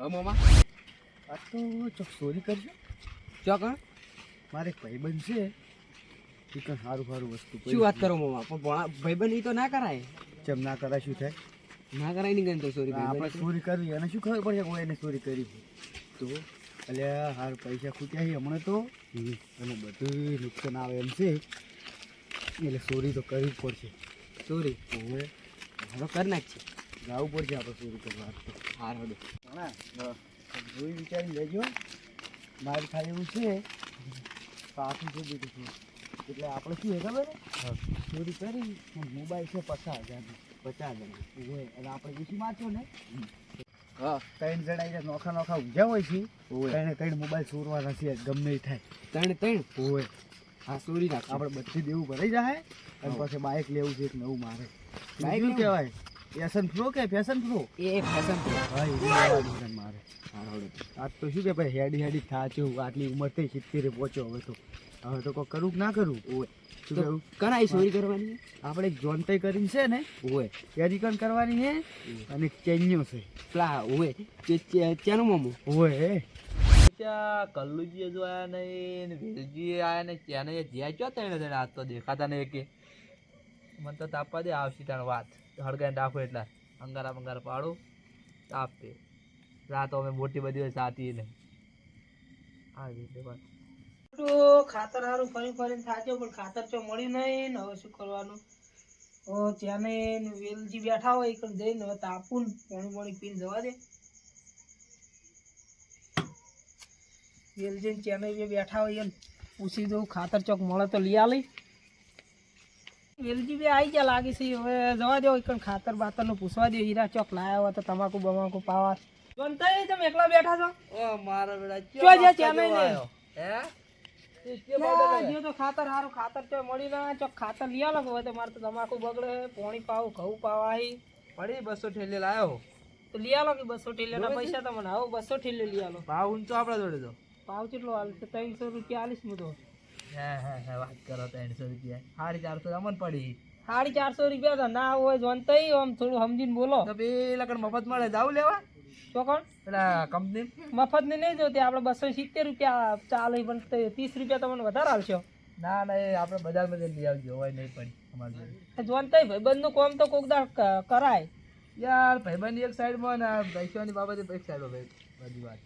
હવે મોમાં. આ તો ચોક ચોરી કરજો. ચોકણ મારે ભાઈબંધ છે. એ સારું સારું વસ્તુ શું વાત કરો મોમાં? પણ ભણા ભાઈબંધ ઈ તો ના કરાય. જેમ ના કરાય શું થાય? ના કરાય નહીં ગણતો સોરી આપણે ચોરી કરવી. એને શું ખબર પડશે કોઈ એને ચોરી કરી તો એટલે હાર પૈસા ખૂટ્યા છે હમણાં તો. અને બધું નુકસાન આવે એમ છે. એટલે ચોરી તો કરવી જ પડશે. સોરી હવે હારો કર નાખ છે જવું પડશે આપણે ચોરી કરવા હાર હડો. ઘણા જોઈ વિચારી લેજો. મારે ખાલી એવું છે પાછું છે બીજું શું એટલે આપણે શું છે ખબર? છે ચોરી કરી મોબાઈલ છે પચાસ હજારનો. પચાસ હજાર. હોય એટલે આપણે બેસી વાંચો ને? હા. ત્રણ જણા નોખા નોખા ઊંઝા હોય છે. ત્રણે ત્રણ મોબાઈલ ચોરવાના છે. ગમે થાય. ત્રણ ત્રણ? હોય હા સોરી નાખ આપણે બધી દેવું ભરાઈ જાય અને. પછી બાઇક લેવું છે એક નવું મારે. બાઇક બાઇક કહેવાય? ફેશન પ્રો કે ફેશન પ્રો એ ફેશન હા એ મારે આજ તો શું કે ભાઈ હેડી હેડી થાચ્યું આટલી ઉંમર થઈ સિત્તેરે પહોંચ્યો હવે તો. હવે તો કોઈ કરું કે ના કરું? ઓય. શું કહેવું કનાઈ ચોરી કરવાની? આપણે જોન જોનતાઈ કરીને છે ને ઓય. કેરીકન કરવાની છે અને ચેન્યો છે. પ્લા ઓય. ત્યાંનું મોમું? ઓય. ત્યાં કલ્લુજી હજુ આયા નહીં ને વેલજી આયા ને ત્યાં જ્યાં ચો તણે તણે આજ તો દેખાતા નહીં કે મને તો તાપવા દે આવશે તાર વાત. હળગાઈને રાખો એટલા. અંગારા બંગારા પાડું, તાપે રાતો અમે મોટી બધી હોય સાતી ને આવી રીતે તો ખાતર સારું ફરી ફરીને થાચ્યો પણ ખાતર તો મળ્યું નહીં ને હવે શું કરવાનું? ત્યાંને વેલજી બેઠા હોય એકણ જઈને હવે તાપું પાણી પાણી પીને જવા દે. વેલજી ત્યાંને બે બેઠા હોય એને પૂછી દઉં ખાતર ચોક મળે તો લઈ આલી. વેલજી બે આવી ગયા લાગે છે. હવે જવા દો એકણ ખાતર બાતરનું પૂછવા દે હીરા ચોક લાયા હોય તો તમાકુ બમાકુ પાવા. જોનતા તમે એકલા બેઠા છો? ઓ મારા ચો હે? તો ખાતર સારું ખાતર તો મળી ના ચોક ખાતર લઈ આલો તો મારે તો તમાકુ બગડે પોણી પાવું ઘઉં પાવાય. પડી બસો ઠેલે લાયો તો લઈ આલો કે બસો ઠેલિયાના પૈસા તમને? આવો બસો ઠેલે લઈ આલો. ભાવ ઊંચો આપણા જોડે તો. ભાવ કેટલો હાલ ત્રણસો રૂપિયા આલીશ હું તો. હે હા હે વાત કરો ત્રણસો રૂપિયા. સાડી ચારસો અમન પડી. સાડી ચારસો રૂપિયા તો ના હોય જોનતા આમ થોડું સમજીને બોલો. તો પેલા લકડ મફત મળે જાવ લેવા? તો કોણ? પેલા કંપની મફતની નહીં જોતી આપણે બસો સિત્તેર રૂપિયા ચાલે પણ ત્રીસ રૂપિયા તમને વધારે આવશો. ના ના એ આપણે બજારમાં જઈને લઈ આવજો હોય નહીં પડી અમારે જોડે. જોનતા ભાઈ કોમ તો કોક કરાય. યાર ભાઈબંધ એક સાઈડમાં ને પૈસાની બાબતે એક સાઈડ ભાઈ બધી વાત.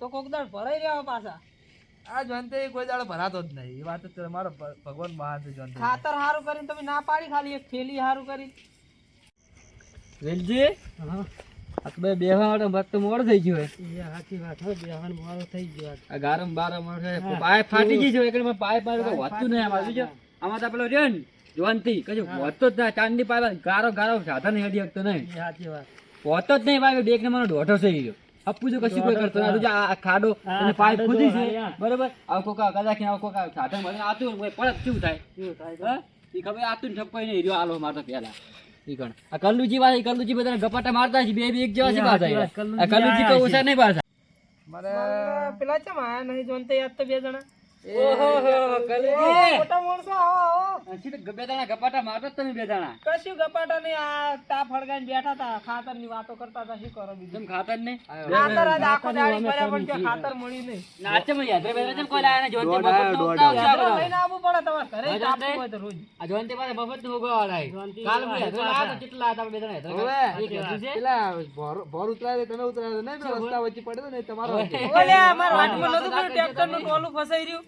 તો કોક દાડ ભરાઈ રહ્યા પાછા. આ જોનતે કોઈ દાડો ભરાતો જ નહીં. એ વાત તો મારો ભગવાન મહાન છે જોનતે ખાતર સારું કરીને તમે ના પાડી ખાલી એક થેલી સારું કરી વેલજી? આ તો બે મોડ થઈ ગયો એ સાચી વાત હો બેહાન મારો થઈ ગયો આ ગારમ બારમ છે. પાય ફાટી ગઈ છે એટલે પાય પાય તો વધતું નહીં આમાં. જો આમાં તો પેલો રહ્યો ને જોનતી કજો વધતો જ ના. ચાંદની પાય ગારો ગારો સાધન હેડી શકતો નહીં. સાચી વાત. હોતો જ નહીં ભાઈ ને મારો દોઢો થઈ ગયો. અપ્પુ જો કશું કોઈ કરતો નથી. આ આ ખાડો અને પાઇપ ખોદી છે. બરોબર? આવ કોકા કદાચ આવ કોકા સાધન મને આતું હોય પડત શું થાય? હા? ઈ ખબર આતું ને ઠપકાઈ નહીં રહ્યો. આલો મારતો પેલા ઈ કણ. આ કલ્લુજી વાળી કલ્લુજી બધાને ગપાટા મારતા છે બે બે એક જેવા છે પાછા આ કલ્લુજી તો ઓછા નહીં પાછા. મારે પેલા ચમ આયા નહીં જોનતે યાદ તો બે જણા. ગપાટા મારતા તમે બે દાણા. કશું ગપાટા નહીં આ તાપ હળગાઈને બેઠા હતા ખાતરની વાતો કરતા હતા શું કરો બીજું? તમે ખાતા ખાતર આજ આખો દાડી કર્યા પણ ખાતર મળ્યું નહીં. નાચે મને યાદ? રહે બેટા કોઈ લાયા ને? જોનતે મફત નો ઉતાવ છે યાત્રા આ લઈને આવવું પડે તમારે ઘરે હા, તાપવું હોય તો રોજ. આ જોનતે પાસે મફતનું ઉગવાળા છે. કાલ મેં હેઠળ લાયા કેટલા હતા બે દાણા હેઠળ એક હેઠળ છે પેલા ભોર ભોર ઉતરાય તમે ઉતરાય નહીં રસ્તા વચ્ચે પડે તો તમારો ઓલે અમાર વાટમાં નતું ટ્રેક્ટરનું ટોલું ફસાઈ રહ્યું.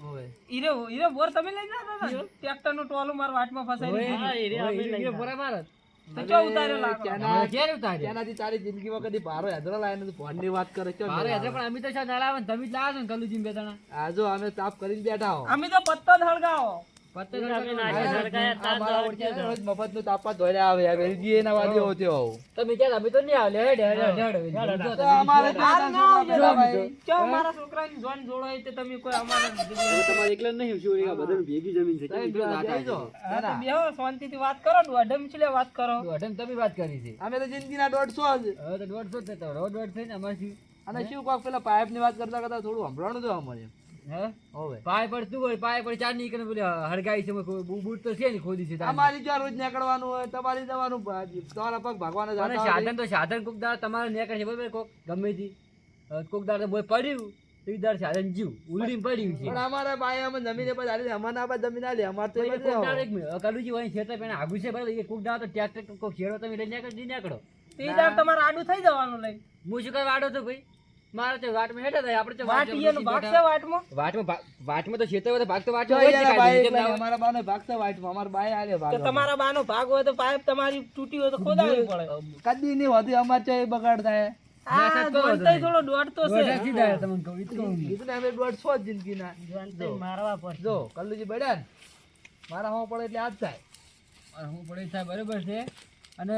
ઈરે ઈરે બોર તમે લઈ જતા હતા ટ્રેક્ટરનું ટોલું મારા વાટમાં ફસાઈ રહ્યું એ પૂરા મારત. તો ચો ઉતાર્યો લાકડો? ત્યાંના- ઘેર ઉતાર્યો. ત્યાંનાથી તારી જિંદગીમાં કદી ભારો હેદરો લાયા નથી ભોનની વાત કરે છે મારે હેઠળ પણ અમે તો શા ને તમે જ લાવો છો ને કલ્લુજી ને આજો આ જો અમે તાપ કરીને બેઠા હો. અમે તો પત્તો જ હળગાવો પત્તે તો તમે આ મારા ઓળખ્યા રોજ મફતનું તાપવા ધોઈને આવે વેલજી એના વાદી હોતે હોવ તમે ક્યાં અમે તો નહીં આવે હેડ હેડ હેડ હેડ. જો તો તમે અમારે હાલ ના તમે. ભાઈ. ચો મારા છોકરાની જોન જોડો તે તમે કોઈ અમારે તમારે એકલા નહીં શું આ બધાનું ભેગી જમીન છે. તમે જો આ જો. હા, તો બેહો શાંતિથી વાત કરો છલે વાત કરો. અઢન તમે વાત કરી છે. અમે તો જિંદગી ના દોઢસો જ હવે તો દોઢસો જ થતા રોડ દોઢ થઈને અમારે શું? અને શું કોક પેલા પાઇપની વાત કરતા કરતા થોડું સંભળાણું તો અમારે. પાય પર શું પાય પર ચાર નીકળે બોલે હળગાઈ છે બૂટ તો છે ને ખોદી છે. અમારી જ્યાં રોજ નીકળવાનું હોય તમારી જવાનું તમારા પગ ભગવાન જ સાધન તો સાધન કોક દાડો તમારે નીકળે છે બરોબર? કોક ગમે તે. કોક દાડે મોય પડ્યું તો સાધન જીવ. ઉલડીને પડ્યું છે. પણ અમારા બાય અમે જમીને આલી અમારે જમીન આલી અમારે તો તો એક મિનિટ, આગું છે બરાબર? એ કોક દાડે તો ટ્રેક્ટર કોક ખેડો તમે લઈને નીકળો જી તે તમારે આડું થઈ જવાનું લઈ હું શું કઈ વાડો તો ભાઈ? મારે તો વાટમાં હેઠા થાય આપણે વાટ વાટ ઈયાનો ભાગ છે વાટમાં? વાટમાં વાટમાં તો ખેતર હોય તો ભાગ તો હોય અમારા બાનો ભાગ છે વાઈટમાં અમારા બાય આલે ભાગ તો તમારા બાનો ભાગ હોય તો પાઇપ તમારી તૂટી હોય તો ખોદાવી પડે. કદી નહીં હોતી અમારે એ બગાડ થાય. આ થોડો છે. તમને કહું, અમે જિંદગીના. મારવા પડશે. જો કલ્લુજી બળ્યા મારા હોં પડે એટલે આજ થાય. હું પડે થાય બરાબર છે. અને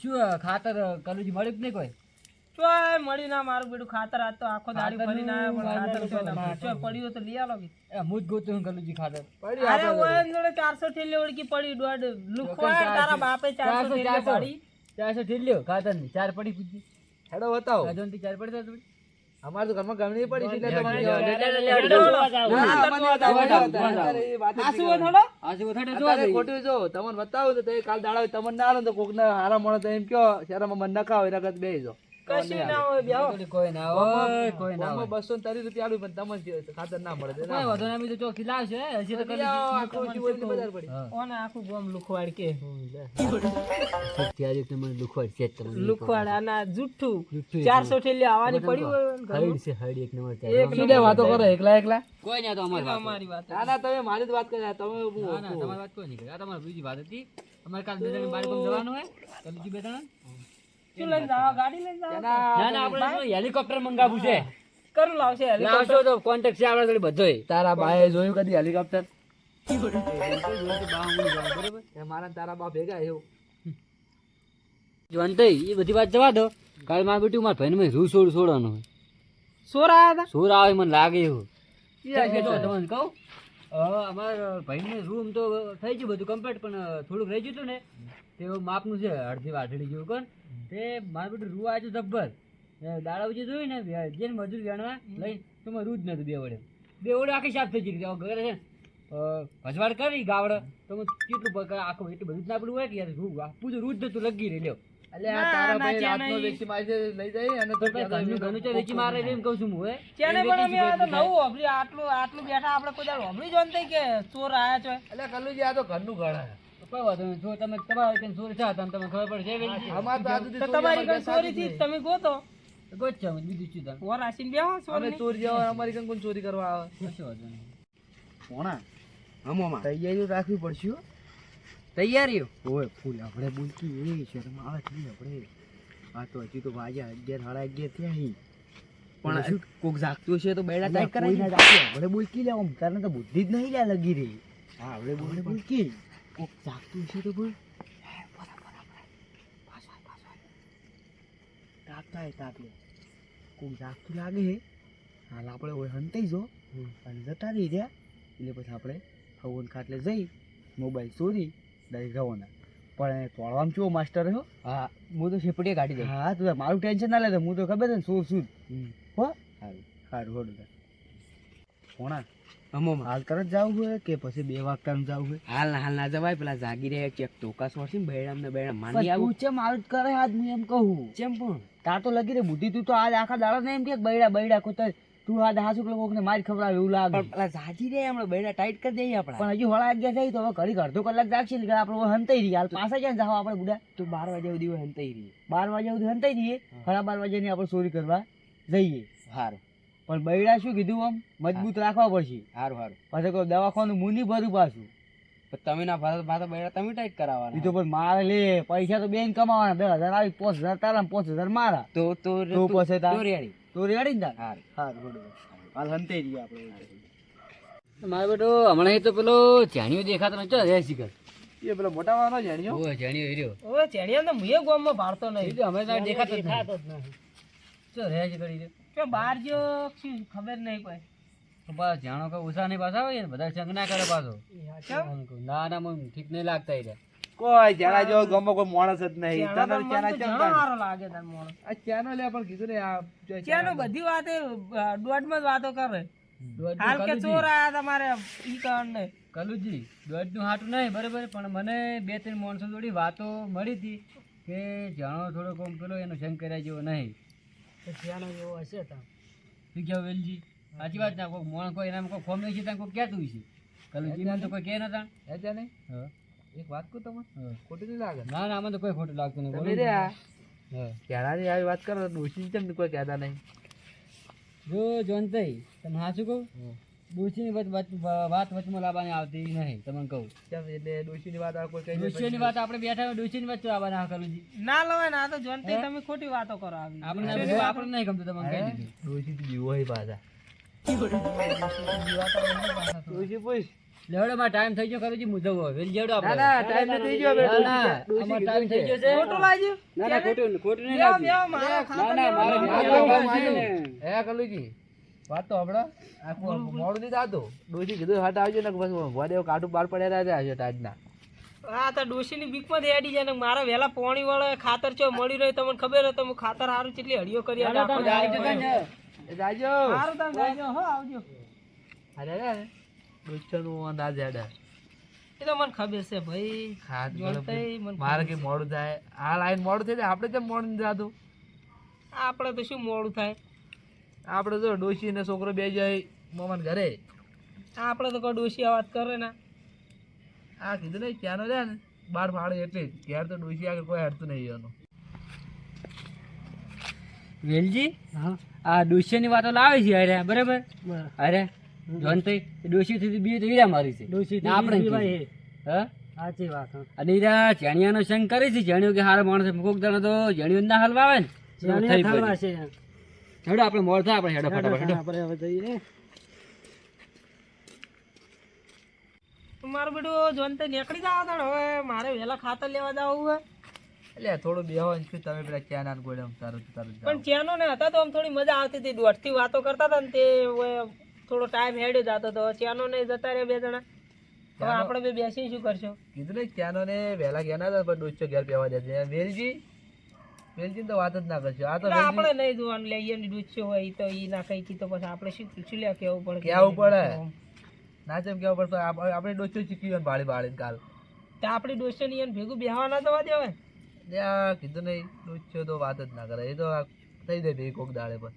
શું ખાતર કલુજી મળ્યું કે નહીં કોઈ? ચોય મળી ના મારું બેટું ખાતર આજ તો આખો દાડી ખાતરનું ફરીને પણ ખાતર વાંધો ના ચોય પડ્યું તો લઈ આલો કે. હું જ ગોતું છું કલુજી ખાતર. પડી અરે ઓય જોડે. ચારસો થેલી ઓળખી પડી દોઢ લુખવાડ તારા બાપે ચારસો. ચારસો, થેલી ચારસો. પાડી ખાતરની ચાર પડી પૂછી. હેડો બતાવો. રાજોનથી ચાર પડી તો થોડી. અમારે તો ઘરમાં ગમણી પડી છે એટલે તમારે ના, જ આસુ થોડો. ખોટું જો તમને બતાવું તો તે કાલ દાડા તમને ના ને તો કોકને હારા મળે તો એમ કયો શહેરમાં મન ના ખાવ એના કરતા બેસી જાઓ. કશું ના હોય બેહો કોઈ ના હોય કોઈ ના હોય. બસો ને રૂપિયા આલું પણ તમને ખાતર ના મળે કોઈ મળે. વાંધો નહીં, અમે લાવશે હજી તો પછી આવો, જીવન બજાર પડી. ઓને આખું ગોમ લુખવાડ કે. ત્યારે તમને લુખવાડ છે તમને. લુખવાડ આના જુઠ્ઠું. જુઠ્ઠું ચારસો આવવાની પડી હોય ને ઘરમાં. હૈડ છે હૈડ એક નંબર એક શું વાતો કરો એકલા એકલા. કોઈ ના તો અમારી વાત. અમારી વાત ના ના તમે મારી જ વાત કર્યા તમે ના ના તમારી વાત કોઈ નહીં કરે. આ તમારી બીજી વાત હતી. અમારે કાલ બે બાર જવાનું હોય બે જણા શું લઈને જાવા ગાડી લઈને જાવા ના ના આપણે હેલિકોપ્ટર મંગાવવું છે? કરું લાવશે લાવશો તો કોન્ટેક્ટ છે આપણા બધોય. તારા બાએ જોયું કદી હેલિકોપ્ટર? મારા તારા બા ભેગા એવું જોનતઈ એ બધી વાત જવા દો. કાલ મારા બેટું મારા ભાઈને મેં રૂ છોડ છોડવાનું હોય. સોર આવ્યા હતા સોર આવે મને લાગે એવું. તમને કહું અમારા ભાઈને રૂમ તો થઈ ગયું બધું કમ્પ્લીટ પણ થોડુંક રહી ગયું હતું ને તે માપનું છે અડધી વાટડી જેવું કોણ? તે મારું બધું રૂ આવ્યું જબ્બર. દાડા ઉજી જોયું ને જેને મજૂર વેણવા લઈ તો મારે રૂ જ નતું બે વડે. બે વડે આખી સાફ થઈ ગઈ. ઘરે છે ભજવાડ કરી ગાવડે. તો હું કેટલું આખું એટલું બધું જ ના પડ્યું હોય કે યાર રૂ આપવું તો રૂ જ નતું લગી રહી લ્યો. એટલે આ તારા ભાઈ રાતનો વેચી મારી લઈ જાય અને તો તો ઘરનું ઘરનું ચો વેચી મારે એમ કહું છું હું હે. તેને પણ અમે આ તો નવું આટલું આટલું બેઠા આપણે કોઈ દાડો જોન થઈ કે ચોર આયા છે? એટલે કલ્લુજી આ તો ઘરનું ઘર કોઈ જો તમે તમારે રીતે ચોરી થયા તમને તમને ખબર પડશે. અમાર તો આજ તમારી કઈ ચોરી થી તમે ગોતો છે બીજું શું તમે ઓર આસીન બેહો અમે ચોરી ચોર અમારી કંઈ કોણ ચોરી કરવા આવે? કશો વાંધો. કોણા હમોમાં. તૈયારી રાખવી પડશે. તૈયારીઓ? ઓય ફૂલ આપણે બોલતી એ શરમ આવે છે આપણે. આ તો હજી તો વાગ્યા અગિયાર સાડા અગિયાર થયા અહીં પણ કોક જાગતું છે તો બેડા અલ્યા, કરાવી આપણે બોલકી લેવા કારણ તો બુદ્ધિ જ નહીં લે લગી રહી. હા આપણે બોલે બોલકી. કોક જાગતું છે તો બોલ તાપ થાય તાપ લે કોક જાગતું લાગે છે હાલ આપણે હોય હંતાઈ જો અને જતા રહી રહ્યા એટલે પછી આપણે હવન ખાટલે જઈ મોબાઈલ ચોરી ડાયરેક્ટ રવાના પણ તોડવામાં ચો માસ્ટર રહ્યો હા હું તો શેપડીએ કાઢી દઉં હા તું મારું ટેન્શન ના લેતો હું તો ખબર છે ને શું શું હો સારું સારું હોડું કોણા અમોમાં. હાલ તરત જવું હોય કે પછી બે વાગતા જવું હોય? હાલ હાલ ના જવાય. પેલા જાગી રહ્યા ચેક ટોકા સોરસી બેડામ ને બેડામ માંડી આવું. ચેમ આવું કરે આજ હું એમ કહું? ચેમ પણ? તાર તો લગી રે બુદ્ધિ તું તો આજ આખા દાડા ને એમ કે બૈડા બૈડા કોતર તું આજ હાસુ લોકો ને મારી ખવડાવે એવું લાગે. પણ પેલા જાજી રહ્યા હમણાં બેડા ટાઈટ કરી દઈએ આપણે. પણ હજુ હોળા અગિયાર થઈ તો હવે ઘડી અડધો કલાક જાગશે ને આપણે હંતાઈ રહીએ. હાલ પાછા જાય જાવ આપણે બુડા? તો બાર વાગ્યા સુધી હંતાઈ રહી બાર વાગ્યા સુધી હંતાઈ રહીએ? સાડા બાર વાગ્યાની આપણે ચોરી કરવા જઈએ. હારું. પણ બૈડા શું કીધું આમ? મજબૂત રાખવા પડશે. હારું હારું. પાછું કોઈ દવાખાનું મું નહીં ભરું પાછું. તમે ના ભાષા ભાષા બૈડા તમે ટાઈટ કરાવવાના. બીજો પણ મારે લે પૈસા તો બેન કમાવાના. દસ હજાર આવી પાંચ હજાર તારા પાંચ હજાર મારા. તો તો તું પછી તાર તો રેડી. તો રેડી ને તાર. હારું. હારું હાલ હંતે જઈએ આપણે. મારો બેટો હમણાં તો પેલો જાણ્યો દેખાતો નતો રે શિખર એ પેલો મોટા વાનો જાણ્યો ઓ જાણ્યો હીર્યો ઓય જાણ્યો તો મુએ ગોમમાં ભારતો નહીં. અમે તો દેખાતો જ નહીં જ નહીં ચો રે શિખર હીર્યો કે બહાર જો ખબર નહીં કોઈ તો પાછો જાણો કે ઓછા નહીં પાછા હોય ને બધા ચંગ ના કરે પાછો. ના ના મને ઠીક નહીં લાગતા એટલે કોઈ જેના જો ગમો કોઈ માણસ જ નહીં. તને ચેના સારો લાગે તને માણસ. આ ચેનો લે પણ કીધું ને આ ચેનો બધી. વાતે દોડમાં જ વાતો કરે. હાલ કે ચોર આયા તમારે ઈ કારણ નહીં કલુજી દોઢનું હાટું નહીં બરાબર પણ મને બે ત્રણ માણસો જોડી વાતો મળી હતી કે જાણો થોડો કોમ પેલો એનો સંગ કર્યા જેવો નહીં. ત્યાંનો જેવો હશે શું કહેવું વેલજી? સાચી વાત ના કોઈ મોણ કોઈ એનામાં કોઈ ફોર્મ નહીં છે ત્યાં કોઈ કહેતું છે. કલુજી નામ તો કોઈ કહે નતા. હે નહીં? હા. એક વાત કહું તમને? ખોટું નહીં લાગે. ના ના આમાં તો કોઈ ખોટું લાગતું નહીં. તમે બોલો. ક્યારાની આવી વાત કરો કેમ કોઈ કહેતા નહીં. જો જોનતઈ તમે સાચું કહું? ડોશીની વાત વાત વચમાં લાવવાની આવતી નહીં તમને કહું. એટલે ડોશીની વાત કોઈ કહી ડોશીની વાત આપણે બેઠા હોય ડોશીની વચ્ચે આવવાના હા કલુજી ના લવાય ના તો જોનતે તમે ખોટી વાતો કરો આવી. આપણે આપણે નહીં ગમતું તમને કહી દીધું. ડોશી તો જીવો હોય પાછા. ડોશી પૂછ. લેવડો માં ટાઈમ થઈ ગયો કલુજી મુજબ વેલ જેવડો આપણે. ના ટાઈમ નથી ગયો બે ના, ના, આમાં થઈ ગયો છે. ખોટું લાગ્યું? ના ના ખોટું ખોટું નહીં લાગ્યું. ના, ના, મારે ને. હે કલુજી વાત તો હમણાં. મોડું નહીં થતું. ડોસી કીધું હાટ આવજો ને બસ વડે કાઢું બાર પડ્યા રહ્યા છે ટાઈટના હા તો ડોશીની બીકમાં હેડી જાય ને મારા વેલા પોણી વાળો ખાતર ચો મળી રહ્યો તમને ખબર હોય તો હું ખાતર સારું કેટલી હળીઓ કરી જાજો સારું તમે. જાજો, હો આવજો. અરે અરે. ડોશીનું અંદાજ હેડા. એ તો મને ખબર છે ભાઈ. ખાત મારે કે મોડું થાય. આ લાઈન મોડું થઈ જાય. આપણે કેમ મોડું જાતું આપણે તો શું મોડું થાય? આપણે જો ડોશી ને છોકરો બે જાય મમાન ઘરે. આપણે તો કોઈ ડોશી અવાજ કરે ને. આ કીધું નહીં ત્યાંનો છે ને? બાર ફાળે એટલે જ. ઘેર તો ડોશી આગળ કોઈ હડતું નહીં એનું. વેલજી આ ડોશીની વાતો લાવે છે અરે બરાબર? અરે જોનતઈ ડોશી થી બી તો ઈરા મારી છે. ડોશી આપણે. હા? સાચી વાત અને ઈરા ચણિયાનો સંગ કરે છે ચણિયો કે હારા માણસ કોક દાડો તો ચણિયો ના હલવા આવે ને તો પડે. હેડો આપણે મોર થાય આપણે હેડો ફટાફટ હેડો. આપણે હવે જઈએ. મારું બેટું જોન તો નીકળી જાવ તો હવે મારે વેલા ખાતર લેવા જવું હે એટલે થોડું બેહો શું તમે પેલા ચેના ના ગોળે તારું તારું પણ ચેનો ને હતા તો આમ થોડી મજા આવતી હતી. દોઢથી વાતો કરતા હતા ને તે થોડો ટાઈમ હેડ્યો જતો હતો ચેનો ને જતા રહ્યા બે જણા. હવે આપણે બે બેસી શું કરશો? કીધું ને ચેનો ને વહેલા ગયા ના હતા પણ ડોચો ઘેર બેવા છે વેલજી વેલજી તો વાત જ ના કરશો. આ તો આપણે નહીં જોવાનું લે એની ડૂચ્યો હોય તો ઈ ના કઈ કીધું પછી આપણે શું પૂછી લે કેવું પડે કેવું પડે? ના જેમ કેવું પડતો આપ- આપણે ડોચ્યો ગયો ને બાળી બાળીને કાલ. તો આપણી ડોચ્યો ની એને ભેગું બેહવા ના થવા દેવાય? ત્યાં કીધું નહીં ડોચ્યો તો વાત જ ના કરે. એ તો થઈ જાય ભેગી કોક દાડે પર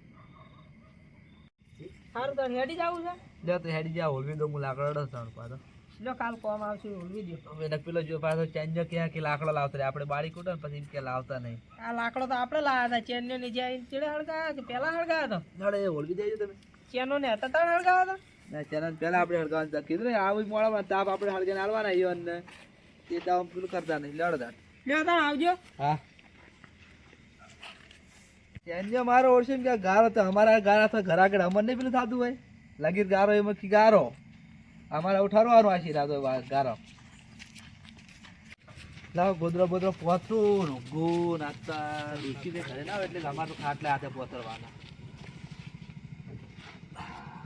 સારું તાર હેડી જવું છે? લે તો હેડી જા હોલવી તો હું લાકડો સણ પાછો. લો કાલ કોમ આવશે ઓળવી દો એને પેલો જો પાછો ચેન્જો ક્યાં કે લાકડો લાવતા રે આપણે બાળી કૂટો પછી કે લાવતા નહીં. આ લાકડો તો આપણે લાવ્યા હતા ચેનનો ને જાય ચેડે હળગાવ્યા કે પેલા હળગાવ્યા હતો નડે એ દેજો તમે. ચેનો ને હતા તાણ હળગાવ્યા હતા ના ચેનો પેલા આપણે હળગાવાનું તા કીધું ને આવી મોળામાં તાપ આપણે હળગાને હાલવાના ઈયો ને તે તાવ પેલું કરતા નહીં. લડતા લ્યો આવજો. હા. ચેન્જો મારો ઓળશે કે ગારો તો અમારા ગારા તો ઘર આગળ અમને પેલું થતું હોય. લગીર ગારો એમાં કે ગારો. અમારે ઉઠાડવાનો આ શીરા તો ગારો. લાવ ગોદરો બોદરો પોતરું રોગો નાસ્તા રુચિ ને ઘરે ના એટલે અમારે તો ખાટલે હાથે પોતરવાના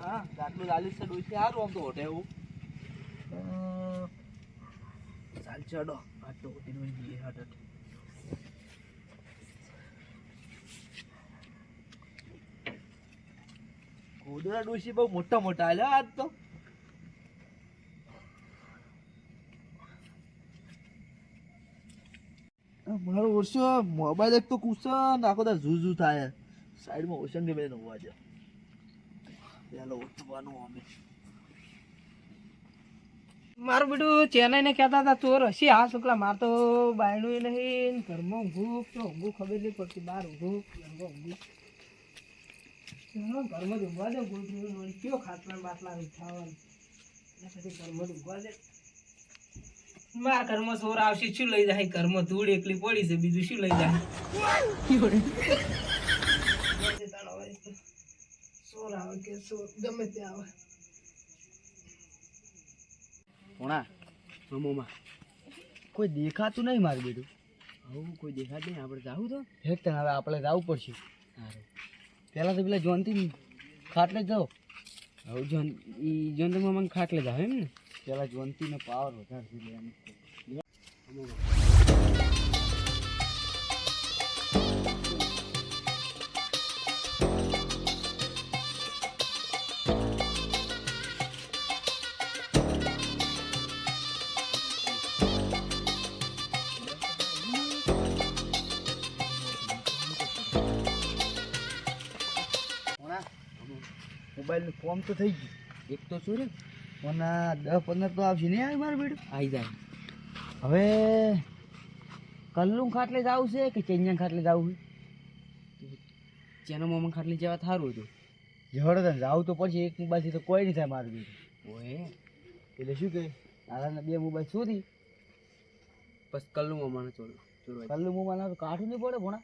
હા આટલું લાલીશ છે ડોસી સારું આમ તો હોટે એવું. ચાલ ગોદરા ડોસી બહુ મોટા મોટા આલ્યા આજ તો. મારો ઓરસો મોબાઈલ એક તો કુશન આખો તો ઝૂ ઝૂ થાય. સાઈડમાં ઓશન કે બેન હોવા છે પેલો ઉઠવાનું અમે. મારું બેટું ચેન્નાઈ ને કહેતા હતા ચોર હશે હા શુક્લા માર તો બાયણું નહીં. ઘરમાં ઊંઘું, તો ઊંઘું ખબર નહીં પડતી બહાર ઊંઘું, ઘરમાં ઊંઘું. ઘરમાં જ ઊંઘવા દે વળી કયો ખાટલા બાટલા એના પછી ઘરમાં જ ઊંઘવા દે. મારા ઘરમાં ચોર આવશે શું લઈ જાય? ઘરમાં ધૂળ એકલી પડી છે બીજું શું લઈ જાય? ચોર આવે કે ચોર ગમે તે આવે. કોણા મમોમાં કોઈ દેખાતું નહીં મારું બેટું. આવું કોઈ દેખાતું નહીં આપણે જાવું તો. હેક તને હવે આપણે જવું પડશે. સારું પહેલાં તો પેલા જોનથી ખાટલે જાઓ. હવે જોન એ જોન તો મને ખાટલે જાવ એમ ને? પેલા જોનતીનો પાવર વધારે છે મોબાઈલનું ફોર્મ તો થઈ ગયું. એક તો શું રે પણ દસ પંદર તો આવશે. નહીં આવે મારું બેટું આવી જાય. હવે કલ્લું ખાટલે જવું છે કે ચેન્જન ખાટલે જવું છે? ચેનો મોમાં ખાટલી જેવા સારું હતું. જવડો તને જવું તો પછી એક મોબાઈલથી તો કોઈ નહીં થાય મારું બેટું ઓએ એટલે શું કહે તારાના બે મોબાઈલ શોધી બસ કલ્લું મોમાને ચોર કલ્લું તો કાઠું નહીં પડે ભણા?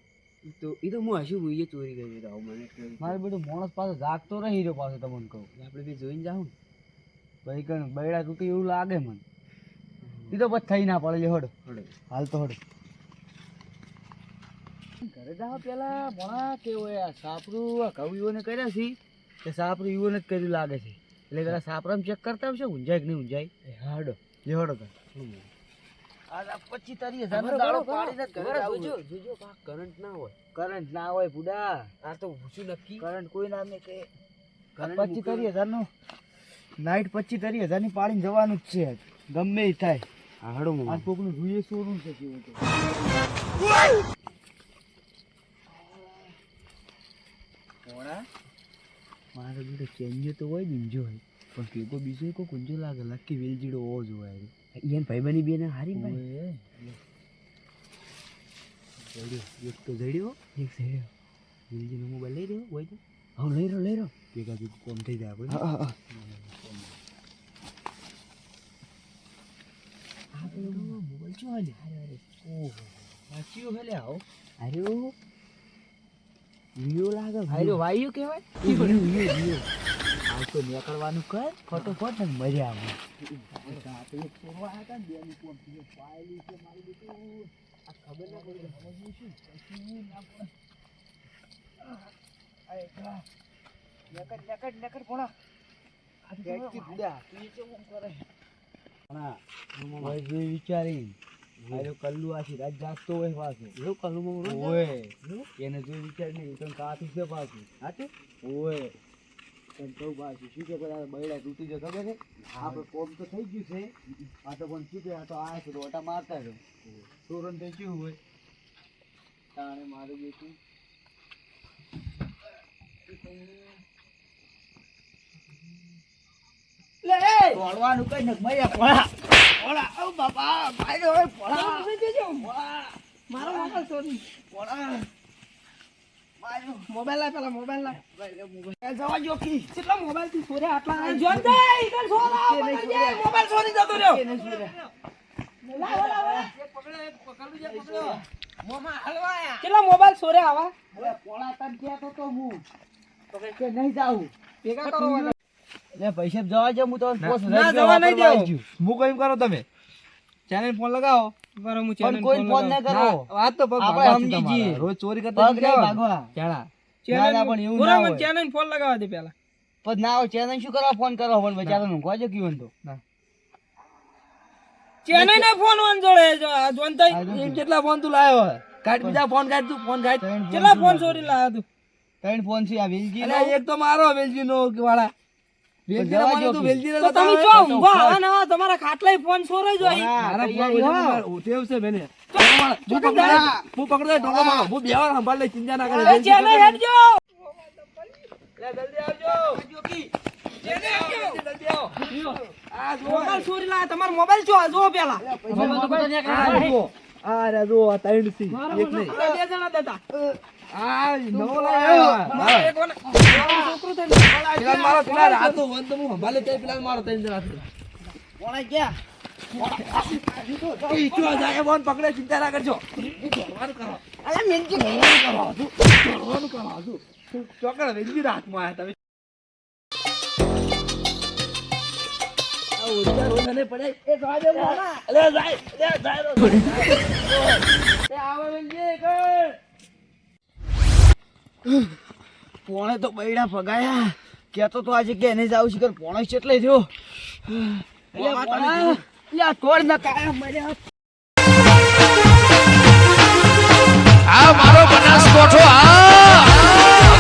તો એ તો હું હશું એ ચોરી કરી તો મને. મારે મારું બેટું માણસ પાસે જાગતો રહી રહ્યો પાછો તમને કહું. આપણે બી જોઈને જાઉં ભાઈ કણ બૈડા તૂટી એવું લાગે મને. એ તો પછી થઈ ના પડે લે હડ. હાલ તો હડ. ઘરે જાવ પેલા ભણા કે આ સાપરું આ ઘઉં કર્યા છે? કે સાપરું ઈવોને જ કર્યું લાગે છે. એટલે પેલા સાપરામાં ચેક કરતા આવશે ઊંઝાય કે નહીં ઊંઝાય? હાડો. લે હડો તો. પછી તારી હજાર દાડો પાડીને ઘરે જાવું જોજો પા કરંટ ના હોય. કરંટ ના હોય પુડા આ તો નક્કી. કરંટ કોઈ નામ ને કે કરંટ પચીસ તારીખ હજારનું નાઇટ પચીસ તારીખ હજારની પાડીને જવાનું જ છે. ગમે એ થાય. હડો આ કોકનું રૂએ સોનું છે કેવું તો મારો બીજો ચેન્જો તો હોય બીજો હોય. પણ કેકો બીજો કોઈ કુંજો લાગે? લકી વેલજીડો હોવો જોઈએ. ઈયન ભાઈબંધી બેન હારી ઓય. જડ્યો. એક તો જડ્યો. એક સેડ્યો વેલજીનો મોબાઈલ લઈ રહ્યો હોય તો? હા લઈ રહ્યો લઈ રહ્યો. ભેગું કોમ થઈ જાય આપણે હા હા આ પેલો મોબાઈલ શું હાલે? ઓહો સાચી હેલે આવો. અરે વિયો લાગે હાર્યો વાયુ કહેવાય? વિયો વિયો વિયો આ તો નીકળવાનું કર ફટોફટ ને મજા આવે. આપણે ચોરવા હતા ને બેની કોમ પાયેલી છે મારી બેટું આ ખબર ના પડી સમજવું શું કશું ના પડે નકર નકર નકર ભણા આ તું એ કરે જે વિચારી આયો કલ્લુ આશી રાત જાગતો હોય પાછો. એવું કલું મોં ઓય. એને જો વિચારી નહીં તો કાઠું છે પાછું. હાચું ઓય. કહું પાછું. શું કે પેલા બૈડા તૂટી જાય ખબર છે? આપણે કોમ તો થઈ ગયું છે. આ તો પણ શું કે આ તો આ છે ઓટા મારતા છે તો શું હોય? તાણે મારું તોડવાનું કઈ નથી મૈયા પોળા પોળા ઓ બાપા ભાઈ રે પોળા પોળા મારો મોબાઈલ ચોરી પોળા મોબાઈલ લાય પેલા મોબાઈલ લાય. એ જવા જો કી કેટલા મોબાઈલથી ચોર્યા આટલા જોન દે મોબાઈલ ચોરી જતો રહ્યો. સુરે કેટલા મોબાઈલ ચોર્યા આવા? નહીં પોળા તન કહેતો તો હું તો કે કે નહીં જાઉં. ભેગા કરો લે પૈસા જવા જો હું તો ના, જવા નહીં દેવું. હું કઈ કરો તમે. ચેનલ ફોન લગાવો. હું કોઈ ફોન ના કરો. વાત તો આપણે. રોજ ચોરી કરતા ભાગવા ચાણા ના, ના, પણ એવું ના હોય. ચેનલ ફોન દે પણ ના હોય ચેનલ શું કરવા ફોન કરો? પણ બચારા ઊંઘવા જો કીધું તો. ચેનલ ને ફોન ઓન જોડે જોન તઈ. એમ કેટલા ફોન તું લાયો હોય બીજા ફોન કાઢ તું ફોન કાઢ. કેટલા ફોન ચોરી લાયા તું? ત્રણ ફોન છે આ વેલજી એક તો મારો વેલજી નો વાળા. તમારા ફોન જોઈ હો. હું સંભાળ ચિંતા ના કરે. હેડજો. જલ્દી આવજો. જલ્દી આ મોબાઈલ ચોરી લાયા. તમારો મોબાઈલ છો? જો પેલા. આ રે જુઓ, ત્રણ સી. એક નહીં. બે જણા દેતા પકડે ચિંતા ના કરજો. ચોકડ વેચી રાતમાં આયા તમે. પડે. પોણે તો બૈડા ફગાયા કેતો તો આજે કે એને જાવ છે કે પોણે કેટલે થયો. આ તોડ ના કાયા મર્યા. આ મારો બનાસકોઠો આ